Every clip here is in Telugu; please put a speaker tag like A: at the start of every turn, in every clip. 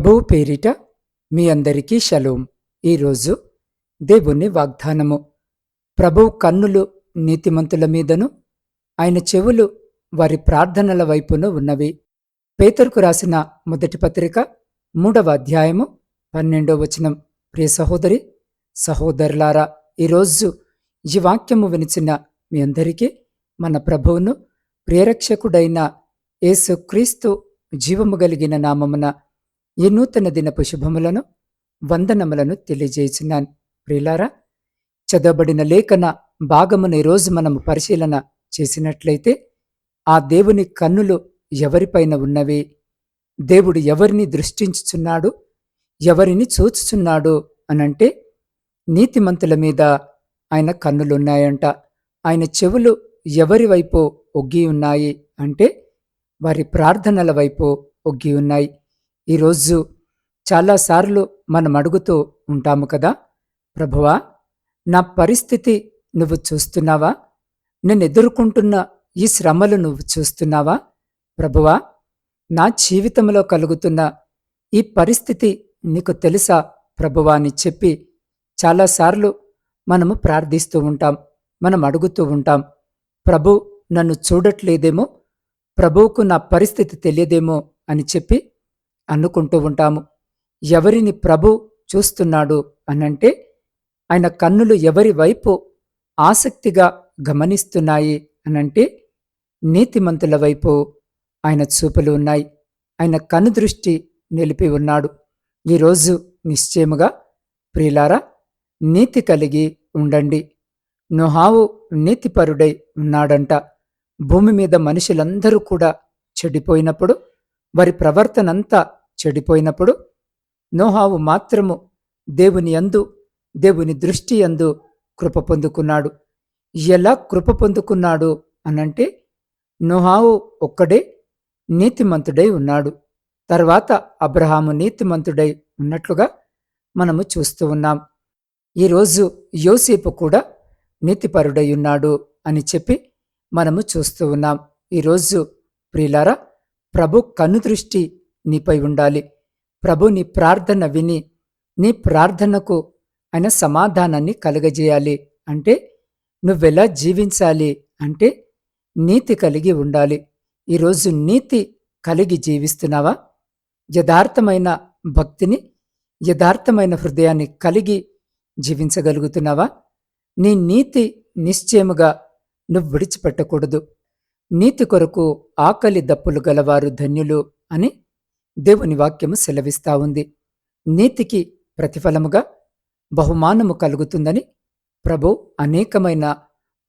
A: ప్రభువు పేరిట మీ అందరికీ షలోం. ఈరోజు దేవుని వాగ్దానము. ప్రభువు కన్నులు నీతిమంతుల మీదను ఆయన చెవులు వారి ప్రార్థనల వైపును ఉన్నవి. పేతరుకు రాసిన మొదటి పత్రిక మూడవ అధ్యాయము పన్నెండవ వచనం. ప్రియ సహోదరి సహోదరులారా ఈరోజు ఈ వాక్యము వినిచిన మీ అందరికీ మన ప్రభువును ప్రియరక్షకుడైన యేసుక్రీస్తు జీవము కలిగిన నామమున ఈ నూతన దినపు శుభములను వందనములను తెలియజేస్తున్నాను ప్రియులారా చదవబడిన లేఖన భాగమును ఈరోజు మనము పరిశీలన చేసినట్లయితే ఆ దేవుని కన్నులు ఎవరిపైన ఉన్నవి? దేవుడు ఎవరిని దృష్టించుచున్నాడు? ఎవరిని చూచుచున్నాడు అనంటే నీతిమంతుల మీద ఆయన కన్నులున్నాయంట. ఆయన చెవులు ఎవరి వైపు ఒగ్గి ఉన్నాయి అంటే వారి ప్రార్థనల వైపు ఒగ్గి ఉన్నాయి. ఈరోజు చాలాసార్లు మనం అడుగుతూ ఉంటాము కదా ప్రభువా నా పరిస్థితి నువ్వు చూస్తున్నావా? నేను ఎదుర్కొంటున్న ఈ శ్రమలు నువ్వు చూస్తున్నావా? ప్రభువా నా జీవితంలో కలుగుతున్న ఈ పరిస్థితి నీకు తెలుసా ప్రభువా అని చెప్పి చాలాసార్లు మనము ప్రార్థిస్తూ ఉంటాం మనం అడుగుతూ ఉంటాం ప్రభు నన్ను చూడట్లేదేమో ప్రభువుకు నా పరిస్థితి తెలియదేమో అని చెప్పి అనుకుంటూ ఉంటాము. ఎవరిని ప్రభు చూస్తున్నాడు అనంటే ఆయన కన్నులు ఎవరి వైపు ఆసక్తిగా గమనిస్తున్నాయి అనంటే నీతిమంతుల వైపు ఆయన చూపులు ఉన్నాయి. ఆయన కనుదృష్టి నిలిపి ఉన్నాడు. ఈరోజు నిశ్చయముగా ప్రియులారా నీతి కలిగి ఉండండి. నుహావు నీతిపరుడై ఉన్నాడంట. భూమి మీద మనుషులందరూ కూడా చెడిపోయినప్పుడు వారి ప్రవర్తనంతా చెడిపోయినప్పుడు నోహావు మాత్రము దేవుని యందు దేవుని దృష్టి యందు కృప పొందుకున్నాడు. ఎలా కృప పొందుకున్నాడు అనంటే నోహావు ఒక్కడే నీతిమంతుడై ఉన్నాడు. తర్వాత అబ్రహాము నీతిమంతుడై ఉన్నట్లుగా మనము చూస్తూ ఉన్నాం. ఈరోజు యోసేపు కూడా నీతిపరుడై ఉన్నాడు అని చెప్పి మనము చూస్తూ ఉన్నాం. ఈరోజు ప్రియులారా ప్రభు కనుదృష్టి నీపై ఉండాలి. ప్రభు నీ ప్రార్థన విని నీ ప్రార్థనకు ఆయన సమాధానాన్ని కలగజేయాలి. అంటే నువ్వెలా జీవించాలి? అంటే నీతి కలిగి ఉండాలి. ఈరోజు నీతి కలిగి జీవిస్తున్నావా? యథార్థమైన భక్తిని యథార్థమైన హృదయాన్ని కలిగి జీవించగలుగుతున్నావా? నీ నీతి నిశ్చయముగా నువ్వు విడిచిపెట్టకూడదు. నీతి కొరకు ఆకలి దప్పులు గలవారు ధన్యులు అని దేవుని వాక్యము సెలవిస్తా ఉంది. నీతికి ప్రతిఫలముగా బహుమానము కలుగుతుందని ప్రభు అనేకమైన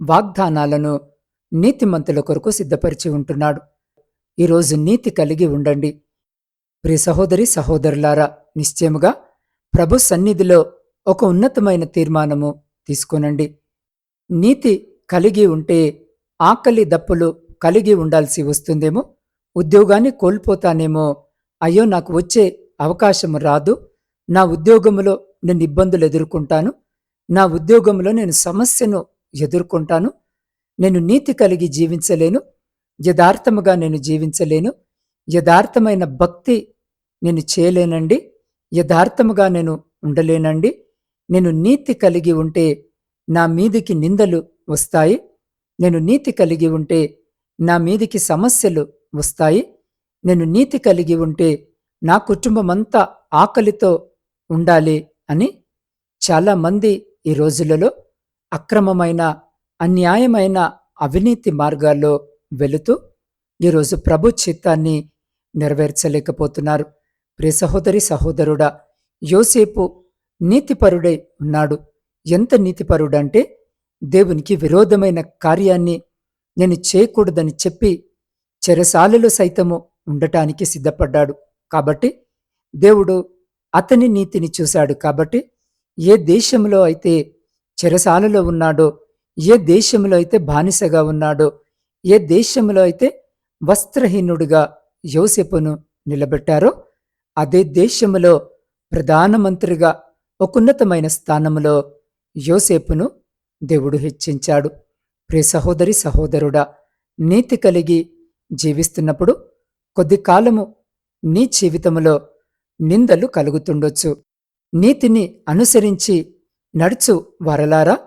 A: వాగ్దానాలను నీతిమంతుల కొరకు సిద్ధపరిచి ఉంటున్నాడు. ఈరోజు నీతి కలిగి ఉండండి. ప్రి సహోదరి సహోదరులారా నిశ్చయముగా ప్రభు సన్నిధిలో ఒక ఉన్నతమైన తీర్మానము తీసుకొనండి. నీతి కలిగి ఉంటే ఆకలి దప్పులు కలిగి ఉండాల్సి వస్తుందేమో ఉద్యోగాన్ని కోల్పోతానేమో అయ్యో నాకు వచ్చే అవకాశం రాదు. నా ఉద్యోగంలో నేను ఇబ్బందులు ఎదుర్కొంటాను. నా ఉద్యోగంలో నేను సమస్యను ఎదుర్కొంటాను. నేను నీతి కలిగి జీవించలేను. యథార్థముగా నేను జీవించలేను. యథార్థమైన భక్తి నేను చేయలేనండి. యథార్థముగా నేను ఉండలేనండి. నేను నీతి కలిగి ఉంటే నా మీదికి నిందలు వస్తాయి. నేను నీతి కలిగి ఉంటే నా మీదికి సమస్యలు వస్తాయి. నేను నీతి కలిగి ఉంటే నా కుటుంబమంతా ఆకలితో ఉండాలి అని చాలామంది ఈ రోజులలో అక్రమమైన అన్యాయమైన అవినీతి మార్గాల్లో వెళుతూ ఈరోజు ప్రభు చిత్తాన్ని నెరవేర్చలేకపోతున్నారు. ప్రియ సహోదరి సహోదరుడా యోసేపు నీతిపరుడై ఉన్నాడు. ఎంత నీతిపరుడంటే దేవునికి విరోధమైన కార్యాన్ని నేను చేయకూడదని చెప్పి చెరసాలలో సైతము ఉండటానికి సిద్ధపడ్డాడు. కాబట్టి దేవుడు అతని నీతిని చూశాడు. కాబట్టి ఏ దేశంలో అయితే చెరసాలలో ఉన్నాడో ఏ దేశంలో అయితే బానిసగా ఉన్నాడో ఏ దేశంలో అయితే వస్త్రహీనుడిగా యోసెపును నిలబెట్టారో అదే దేశంలో ప్రధానమంత్రిగా ఒక ఉన్నతమైన స్థానంలో యోసేపును దేవుడు హెచ్చించాడు. ప్రియ సహోదరి సహోదరుడా నీతి కలిగి జీవిస్తున్నప్పుడు కొద్ది కాలము నీ జీవితములో నిందలు కలుగుతుండొచ్చు. నీతిని అనుసరించి నడుచు వరలారా.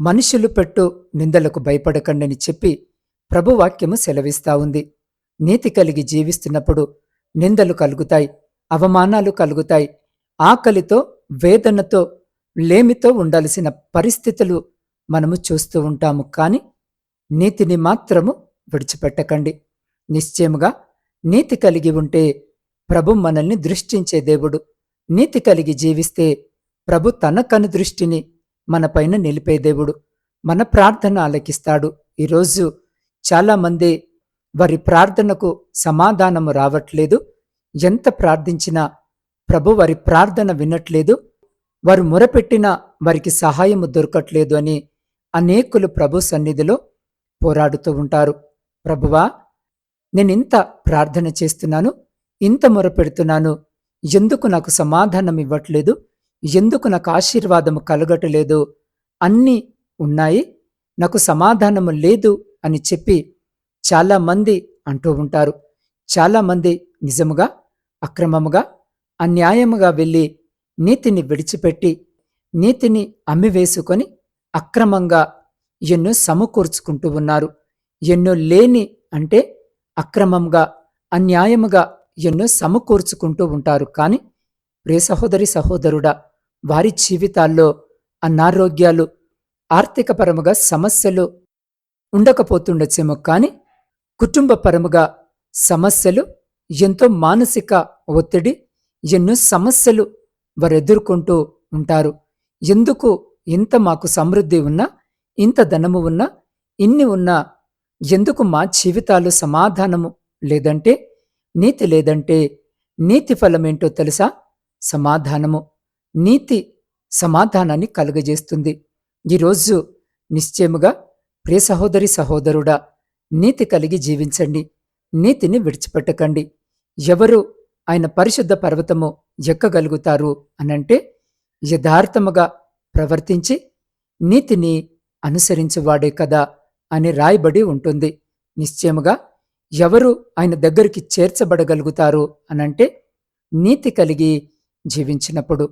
A: మనుషులు పెట్టు నిందలకు భయపడకండని చెప్పి ప్రభువాక్యము సెలవిస్తా ఉంది. నీతి కలిగి జీవిస్తున్నప్పుడు నిందలు కలుగుతాయి అవమానాలు కలుగుతాయి. ఆకలితో వేదనతో లేమితో ఉండాల్సిన పరిస్థితులు మనము చూస్తూ ఉంటాము. కాని నీతిని మాత్రము విడిచిపెట్టకండి. నిశ్చయముగా నీతి కలిగి ఉంటే ప్రభు మనల్ని దృష్టించే దేవుడు. నీతి కలిగి జీవిస్తే ప్రభు తన కను దృష్టిని మనపైన నిలిపే దేవుడు. మన ప్రార్థన ఆలకిస్తాడు. ఈరోజు చాలామంది వారి ప్రార్థనకు సమాధానము రావట్లేదు. ఎంత ప్రార్థించినా ప్రభు వారి ప్రార్థన వినట్లేదు. వారు మొరపెట్టినా వారికి సహాయము దొరకట్లేదు అని అనేకులు ప్రభు సన్నిధిలో పోరాడుతూ ఉంటారు. ప్రభువా నేను ఇంత ప్రార్థన చేస్తున్నాను ఇంత మొరపెడుతున్నాను ఎందుకు నాకు సమాధానం ఇవ్వట్లేదు? ఎందుకు నాకు ఆశీర్వాదము కలగటలేదు? అన్నీ ఉన్నాయి. నాకు సమాధానము లేదు అని చెప్పి చాలామంది అంటూ ఉంటారు. చాలామంది నిజముగా అక్రమముగా అన్యాయముగా వెళ్ళి నీతిని విడిచిపెట్టి నీతిని అమ్మివేసుకొని అక్రమంగా ఎన్నో సమకూర్చుకుంటూ ఉన్నారు. ఎన్నో లేని అంటే అక్రమంగా అన్యాయముగా ఎన్నో సమకూర్చుకుంటూ ఉంటారు. కానీ ప్రే సహోదరి సహోదరుడా వారి జీవితాల్లో అనారోగ్యాలు ఆర్థికపరముగా సమస్యలు ఉండకపోతుండొచ్చేమో. కానీ కుటుంబపరముగా సమస్యలు ఎంతో మానసిక ఒత్తిడి ఎన్నో సమస్యలు వారు ఎదుర్కొంటూ ఉంటారు. ఎందుకు ఇంత మాకు సమృద్ధి ఉన్నా ఇంత ధనము ఉన్నా ఇన్ని ఉన్నా ఎందుకు మా జీవితాలు సమాధానము లేదంటే నీతి లేదంటే నీతి ఫలమేంటో తెలుసా? సమాధానము. నీతి సమాధానాన్ని కలుగజేస్తుంది. ఈరోజు నిశ్చయముగా ప్రియ సహోదరి సహోదరుడా నీతి కలిగి జీవించండి. నీతిని విడిచిపెట్టకండి. ఎవరు ఆయన పరిశుద్ధ పర్వతము ఎక్కగలుగుతారు అనంటే యథార్థముగా ప్రవర్తించి నీతిని అనుసరించువాడే కదా. అని రాయబడి ఉంటుంది. నిశ్చయముగా ఎవరు ఆయన దగ్గరికి చేర్చబడగలుగుతారు అనంటే నీతి కలిగి జీవించినప్పుడు.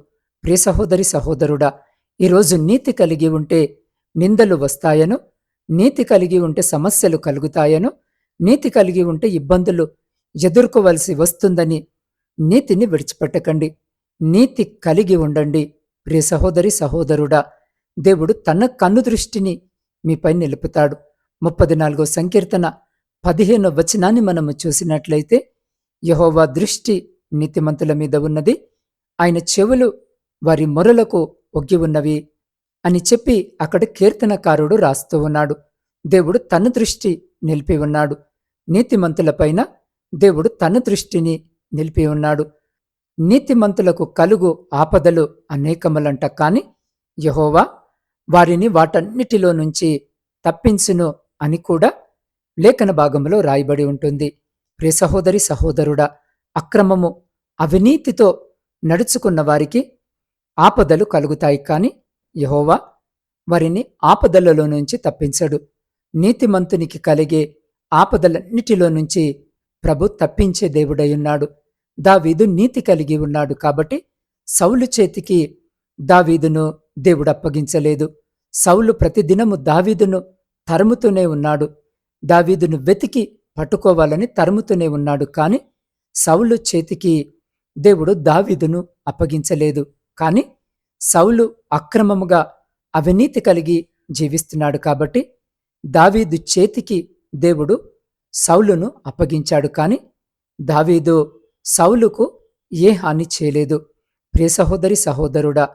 A: ప్రియ సహోదరి సహోదరుడా ఈరోజు నీతి కలిగి ఉంటే నిందలు వస్తాయను నీతి కలిగి ఉంటే సమస్యలు కలుగుతాయను నీతి కలిగి ఉంటే ఇబ్బందులు ఎదుర్కోవలసి వస్తుందని నీతిని విడిచిపెట్టకండి. నీతి కలిగి ఉండండి. ప్రియ సహోదరి సహోదరుడా దేవుడు తన కన్ను దృష్టిని మీపై నిలుపుతాడు. ముప్పది నాలుగో సంకీర్తన పదిహేనో వచనాన్ని మనము చూసినట్లయితే యహోవా దృష్టి నీతిమంతుల మీద ఉన్నది. ఆయన చెవులు వారి మొరలకు ఒగ్గి ఉన్నవి అని చెప్పి అక్కడ కీర్తనకారుడు రాస్తూ ఉన్నాడు. దేవుడు తన దృష్టి నిలిపి ఉన్నాడు. నీతిమంతులపైన దేవుడు తన దృష్టిని నిలిపి ఉన్నాడు. నీతిమంతులకు కలుగు ఆపదలు అనేకములంట కాని యహోవా వారిని వాటన్నిటిలో నుంచి తప్పించును అని కూడా లేఖన భాగంలో రాయబడి ఉంటుంది. ప్రియ సహోదరి సహోదరుడా అక్రమము అవినీతితో నడుచుకున్న వారికి ఆపదలు కలుగుతాయి కాని యహోవా వారిని ఆపదలలో నుంచి తప్పించడు. నీతిమంతునికి కలిగే ఆపదలన్నిటిలో నుంచి ప్రభు తప్పించే దేవుడై దావీదు నీతి కలిగి ఉన్నాడు కాబట్టి సౌలు చేతికి దావీదును దేవుడు అప్పగించలేదు సౌలు ప్రతిదినము దావీదును తరుముతూనే ఉన్నాడు. దావీదును వెతికి పట్టుకోవాలని తరుముతూనే ఉన్నాడు. కాని సౌలు చేతికి దేవుడు దావీదును అప్పగించలేదు. కాని సౌలు అక్రమముగా అవినీతి కలిగి జీవిస్తున్నాడు కాబట్టి దావీదు చేతికి దేవుడు సౌలును అప్పగించాడు. కాని దావీదు సౌలుకు ఏ హాని చేయలేదు. ప్రియ సహోదరి సహోదరుడా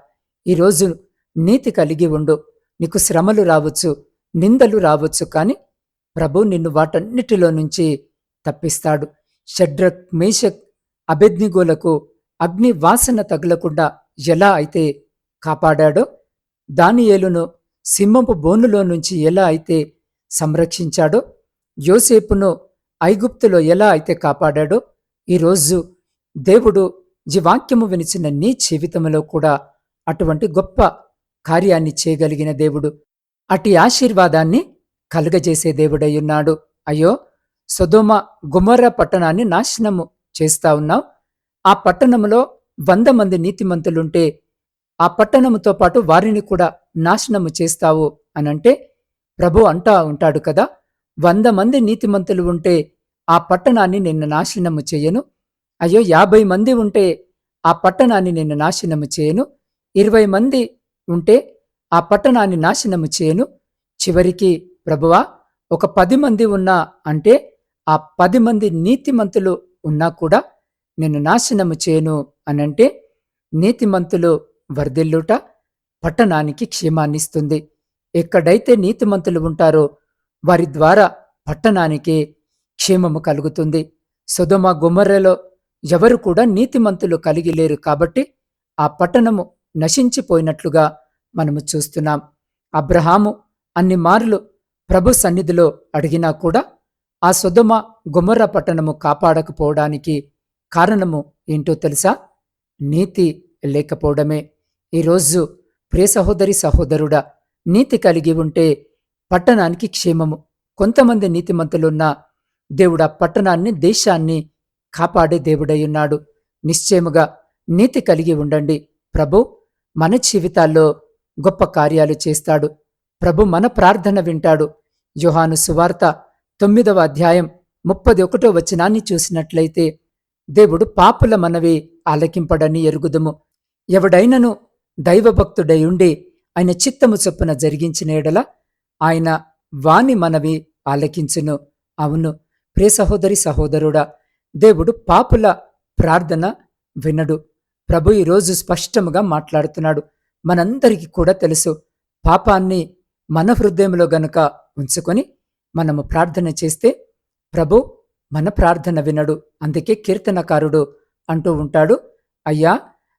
A: ఈరోజు నీతి కలిగి ఉండు. నీకు శ్రమలు రావచ్చు నిందలు రావచ్చు కాని ప్రభు నిన్ను వాటన్నిటిలో నుంచి తప్పిస్తాడు. షడ్రక్ మేషక్ అభిజ్ఞగోలకు అగ్ని వాసన తగలకుండా ఎలా అయితే కాపాడాడో దానియేలును సింహపు బోనులో నుంచి ఎలా అయితే సంరక్షించాడో యోసేపును ఐగుప్తులో ఎలా అయితే కాపాడాడో ఈరోజు దేవుడు జీవాక్యము వినిచిన నీ జీవితంలో కూడా అటువంటి గొప్ప కార్యాన్ని చేయగలిగిన దేవుడు. అటి ఆశీర్వాదాన్ని కలుగజేసే దేవుడయ్యున్నాడు అయ్యో సొదోమ గుమర్ర పట్టణాన్ని నాశనము చేస్తా ఉన్నావు. ఆ పట్టణములో వంద మంది నీతిమంతులుంటే ఆ పట్టణముతో పాటు వారిని కూడా నాశనము చేస్తావు అనంటే ప్రభు అంటా ఉంటాడు కదా వంద మంది నీతిమంతులు ఉంటే ఆ పట్టణాన్ని నిన్ను నాశనము చేయను. అయ్యో యాభై మంది ఉంటే ఆ పట్టణాన్ని నిన్ను నాశనము చేయను. ఇరవై మంది ఉంటే ఆ పట్టణాన్ని నాశనము చేయను. చివరికి ప్రభువా ఒక పది మంది ఉన్నా అంటే ఆ పది మంది నీతిమంతులు ఉన్నా కూడా నేను నాశనము చేయను అనంటే నీతిమంతులు వర్ధిల్లుట పట్టణానికి క్షేమాన్నిస్తుంది. ఎక్కడైతే నీతిమంతులు ఉంటారో వారి ద్వారా పట్టణానికి క్షేమము కలుగుతుంది. సుధమ గుమర్రెలో ఎవరు కూడా నీతిమంతులు కలిగి లేరు కాబట్టి ఆ పట్టణము నశించిపోయినట్లుగా మనము చూస్తున్నాం. అబ్రహాము అన్ని మార్లు ప్రభు సన్నిధిలో అడిగినా కూడా ఆ సుధమ గుమ్మర్ర పట్టణము కాపాడకపోవడానికి కారణము ఏంటో తెలుసా? నీతి లేకపోవడమే. ఈరోజు ప్రియ సహోదరి సహోదరుడా నీతి కలిగి ఉంటే పట్టణానికి క్షేమము. కొంతమంది నీతిమంతులున్నా దేవుడు ఆ పట్టణాన్ని దేశాన్ని కాపాడే దేవుడై ఉన్నాడు. నిశ్చయముగా నీతి కలిగి ఉండండి. ప్రభు మన జీవితాల్లో గొప్ప కార్యాలు చేస్తాడు. ప్రభు మన ప్రార్థన వింటాడు. యుహాను సువార్త తొమ్మిదవ అధ్యాయం ముప్పది ఒకటో వచనాన్ని చూసినట్లయితే దేవుడు పాపుల మనవి ఆలకింపడని ఎరుగుదుము. ఎవడైనను దైవభక్తుడై ఉండి ఆయన చిత్తము చొప్పున జరిగించిన ఎడల ఆయన వాణి మనవి ఆలకించును. అవును ప్రియ సహోదరి సహోదరుడా దేవుడు పాపుల ప్రార్థన వినడు. ప్రభు ఈరోజు స్పష్టముగా మాట్లాడుతున్నాడు. మనందరికీ కూడా తెలుసు. పాపాన్ని మన హృదయంలో గనుక ఉంచుకొని మనము ప్రార్థన చేస్తే ప్రభు మన ప్రార్థన వినడు. అందుకే కీర్తనకారుడు అంటూ ఉంటాడు అయ్యా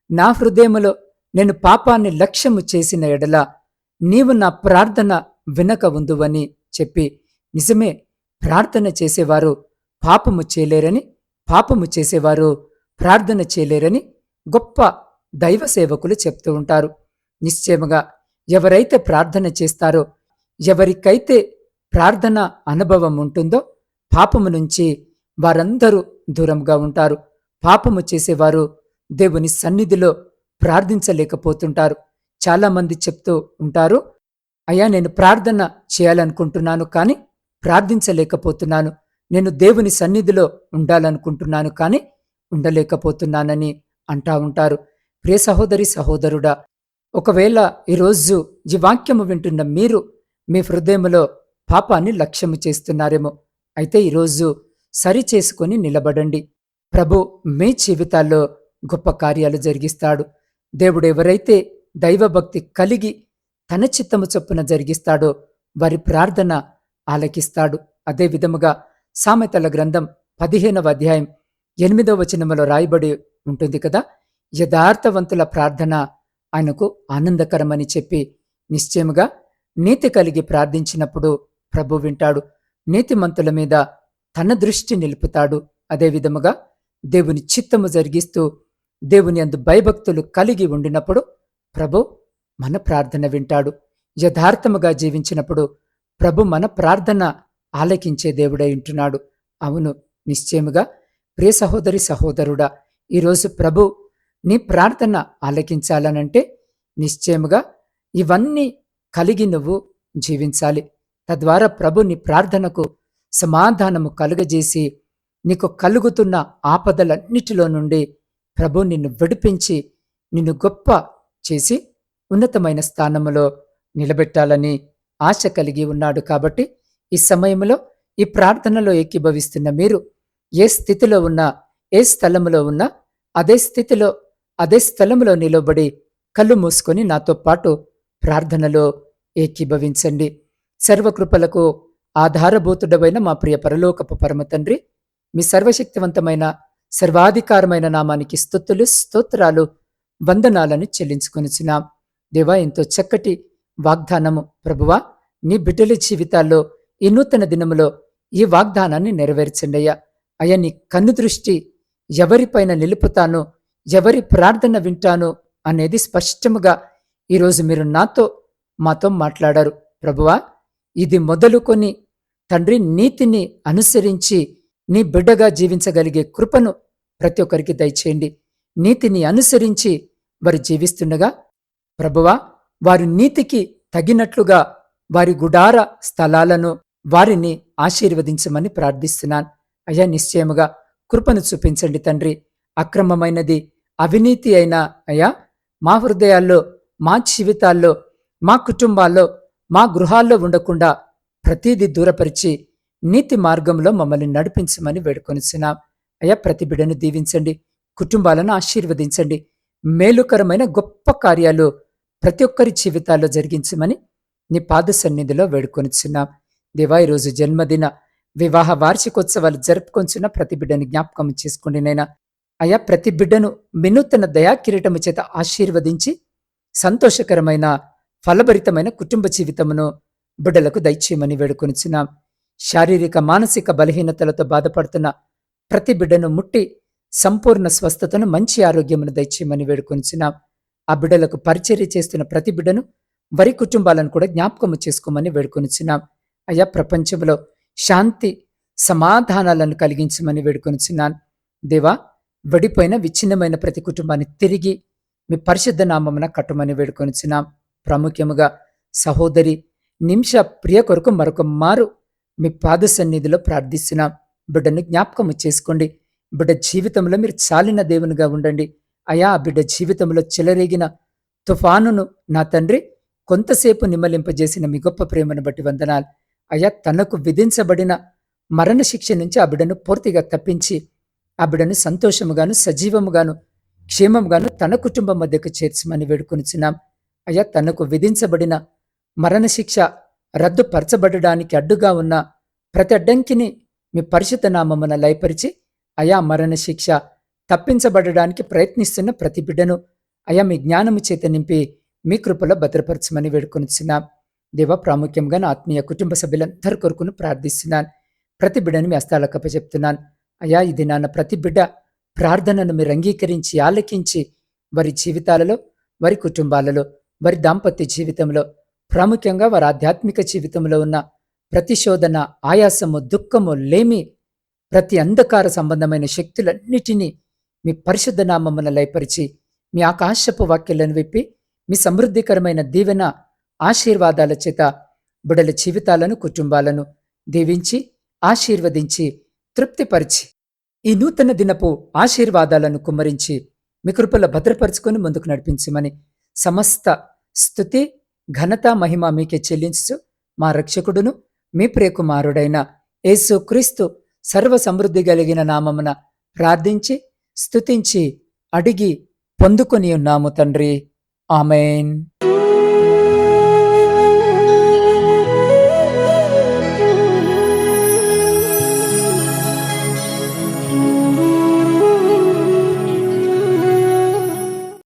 A: నా హృదయములో నేను పాపాన్ని లక్ష్యము చేసిన ఎడల నీవు నా ప్రార్థన వినక ఉందువని చెప్పి నిజమే ప్రార్థన చేసేవారు పాపము చేయలేరని పాపము చేసేవారు ప్రార్థన చేయలేరని గొప్ప దైవ సేవకులు చెప్తూ ఉంటారు. నిశ్చయముగా ఎవరైతే ప్రార్థన చేస్తారో ఎవరికైతే ప్రార్థన అనుభవం ఉంటుందో పాపము నుంచి వారందరూ దూరంగా ఉంటారు. పాపము చేసేవారు దేవుని సన్నిధిలో ప్రార్థించలేకపోతుంటారు. చాలామంది చెప్తూ ఉంటారు అయ్యా నేను ప్రార్థన చేయాలనుకుంటున్నాను కానీ ప్రార్థించలేకపోతున్నాను. నేను దేవుని సన్నిధిలో ఉండాలనుకుంటున్నాను కానీ ఉండలేకపోతున్నానని అంటా ఉంటారు. ప్రియ సహోదరి సహోదరుడా ఒకవేళ ఈరోజు ఈ వాక్యము వింటున్న మీరు మీ హృదయములో పాపాన్ని లక్ష్యము చేస్తున్నారేమో అయితే ఈరోజు సరి చేసుకొని నిలబడండి. ప్రభు మీ జీవితాల్లో గొప్ప కార్యాలు జరిగిస్తాడు. దేవుడు ఎవరైతే దైవభక్తి కలిగి తన చిత్తము చొప్పున జరిగిస్తాడో వారి ప్రార్థన ఆలకిస్తాడు. అదే విధముగా సామెతల గ్రంథం పదిహేనవ అధ్యాయం ఎనిమిదవ వచనములో రాయబడి ఉంటుంది కదా? యథార్థవంతుల ప్రార్థన ఆయనకు ఆనందకరమని చెప్పి నిశ్చయముగా నీతి కలిగి ప్రార్థించినప్పుడు ప్రభు వింటాడు. నీతిమంతుల మీద తన దృష్టి నిలుపుతాడు. అదేవిధముగా దేవుని చిత్తము జరిగిస్తూ దేవుని అందు భయభక్తులు కలిగి ఉండినప్పుడు ప్రభు మన ప్రార్థన వింటాడు. యథార్థముగా జీవించినప్పుడు ప్రభు మన ప్రార్థన ఆలకించే దేవుడై ఉంటున్నాడు. అవును నిశ్చయముగా ప్రియ సహోదరి సహోదరుడా ఈరోజు ప్రభు నీ ప్రార్థన ఆలకించాలనంటే నిశ్చయముగా ఇవన్నీ కలిగి నువ్వు జీవించాలి. తద్వారా ప్రభు నీ ప్రార్థనకు సమాధానము కలుగజేసి నీకు కలుగుతున్న ఆపదలన్నిటిలో నుండి ప్రభు నిన్ను విడిపించి నిన్ను గొప్ప చేసి ఉన్నతమైన స్థానములో నిలబెట్టాలని ఆశ కలిగి ఉన్నాడు కాబట్టి ఈ సమయంలో ఈ ప్రార్థనలో ఏకీభవిస్తున్న మీరు ఏ స్థితిలో ఉన్నా ఏ స్థలములో ఉన్నా అదే స్థితిలో అదే స్థలంలో నిలబడి కళ్ళు మూసుకొని నాతో పాటు ప్రార్థనలో ఏకీభవించండి. సర్వకృపలకు ఆధారభూతుడమైన మా ప్రియ పరలోకపు పరమ తండ్రి మీ సర్వశక్తివంతమైన సర్వాధికారమైన నామానికి స్తుతులు స్తోత్రాలు వందనాలను చెల్లించుకొనిచున్నాం. దేవా ఎంతో చక్కటి వాగ్దానము. ప్రభువా నీ బిడ్డల జీవితాల్లో ఈ నూతన దినములో ఈ వాగ్దానాన్ని నెరవేర్చండి అయ్యా. అయ్యా నీ కన్ను దృష్టి ఎవరిపైన నిలుపుతానో ఎవరి ప్రార్థన వింటానో అనేది స్పష్టముగా ఈరోజు మీరు నాతో మాతో మాట్లాడారు. ప్రభువా ఇది మొదలుకొని తండ్రి నీతిని అనుసరించి నీ బిడ్డగా జీవించగలిగే కృపను ప్రతి ఒక్కరికి దయచేయండి. నీతిని అనుసరించి వారు జీవిస్తుండగా ప్రభువా వారి నీతికి తగినట్లుగా వారి గుడార స్థలాలను వారిని ఆశీర్వదించమని ప్రార్థిస్తున్నాను. అయ్యా నిశ్చయముగా కృపను చూపించండి తండ్రి. అక్రమమైనది అవినీతి అయిన అయ్యా మా హృదయాల్లో మా జీవితాల్లో మా కుటుంబాల్లో మా గృహాల్లో ఉండకుండా ప్రతీది దూరపరిచి నీతి మార్గంలో మమ్మల్ని నడిపించమని వేడుకొనిచున్నాం. అయ్యా ప్రతి బిడ్డను దీవించండి కుటుంబాలను ఆశీర్వదించండి. మేలుకరమైన గొప్ప కార్యాలు ప్రతి ఒక్కరి జీవితాల్లో జరిగించమని నీ పాద సన్నిధిలో వేడుకొనిచున్నాం. దేవా ఈరోజు జన్మదిన వివాహ వార్షికోత్సవాలు జరుపుకొంచున్న ప్రతి బిడ్డను జ్ఞాపకం చేసుకోండి నైనా అయా ప్రతి బిడ్డను మినూతన దయా కిరీటము చేత ఆశీర్వదించి సంతోషకరమైన ఫలభరితమైన కుటుంబ జీవితమును బిడ్డలకు దయచేయమని వేడుకొనిచున్నాం. శారీరక మానసిక బలహీనతలతో బాధపడుతున్న ప్రతి బిడ్డను ముట్టి సంపూర్ణ స్వస్థతను మంచి ఆరోగ్యమును దయచేయమని వేడుకొనిచున్నాం. ఆ బిడ్డలకు పరిచర్య చేస్తున్న ప్రతి బిడ్డను వరి కుటుంబాలను కూడా జ్ఞాపకము చేసుకోమని వేడుకొనిచున్నాం. అయ్యా ప్రపంచంలో శాంతి సమాధానాలను కలిగించమని వేడుకొనిచున్నాను. దేవా విడిపోయిన విచ్ఛిన్నమైన ప్రతి కుటుంబాన్ని తిరిగి మీ పరిశుద్ధ నామమున కట్టమని వేడుకొనిచున్నాం. ప్రాముఖ్యముగా సహోదరి నిమిష ప్రియ కొరకు మరొక మారు మీ పాద సన్నిధిలో ప్రార్థిస్తున్నాం. బిడ్డను జ్ఞాపకము చేసుకోండి. బిడ్డ జీవితంలో మీరు చాలిన దేవునిగా ఉండండి. అయా బిడ్డ జీవితంలో చెలరేగిన తుఫానును నా తండ్రి కొంతసేపు నిమ్మలింపజేసిన మీ గొప్ప ప్రేమను బట్టి వందనాలు. అయా తనకు విధించబడిన మరణశిక్ష నుంచి ఆ బిడ్డను పూర్తిగా తప్పించి ఆ బిడ్డను సంతోషముగాను సజీవముగాను క్షేమముగాను తన కుటుంబం మధ్యకు చేర్చమని వేడుకొనిచున్నాం. అయ్యా తనకు విధించబడిన మరణశిక్ష రద్దుపరచబడడానికి అడ్డుగా ఉన్న ప్రతి అడ్డంకిని మీ పరిశుద్ధ నామమున లయపరిచి అయా మరణశిక్ష తప్పించబడడానికి ప్రయత్నిస్తున్న ప్రతి బిడ్డను అయా మీ జ్ఞానము చేత నింపి మీ కృపలో భద్రపరచమని వేడుకొనిచున్నాం. దేవ ప్రాముఖ్యంగా నా ఆత్మీయ కుటుంబ సభ్యులందరి కొరకును ప్రార్థిస్తున్నాను. ప్రతి బిడ్డను మీ అస్తాలకు చెప్తున్నాను. అయ్యా ఇది నాన్న ప్రతి బిడ్డ ప్రార్థనను మీరు అంగీకరించి ఆలకించి వారి జీవితాలలో వారి కుటుంబాలలో వారి దాంపత్య జీవితంలో ప్రాముఖ్యంగా వారి ఆధ్యాత్మిక జీవితంలో ఉన్న ప్రతిశోధన ఆయాసము దుఃఖము లేమి ప్రతి అంధకార సంబంధమైన శక్తులన్నిటినీ మీ పరిశుద్ధ నామమున లయపరిచి మీ ఆకాశపు వాక్యాలను విప్పి మీ సమృద్ధికరమైన దీవెన ఆశీర్వాదాల చేత బుడల జీవితాలను కుటుంబాలను దీవించి ఆశీర్వదించి తృప్తిపరిచి ఈ నూతన దినపు ఆశీర్వాదాలను కుమ్మరించి మీ కృపల భద్రపరుచుకొని ముందుకు నడిపించమని సమస్త స్థుతి ఘనత మహిమ మీకే చెల్లించు మా రక్షకుడును మీ ప్రియకుమారుడైన యేసు క్రీస్తు సర్వ సమృద్ధి కలిగిన నామమున ప్రార్థించి స్తుతించి అడిగి పొందుకొని ఉన్నాము తండ్రి. ఆమెన్.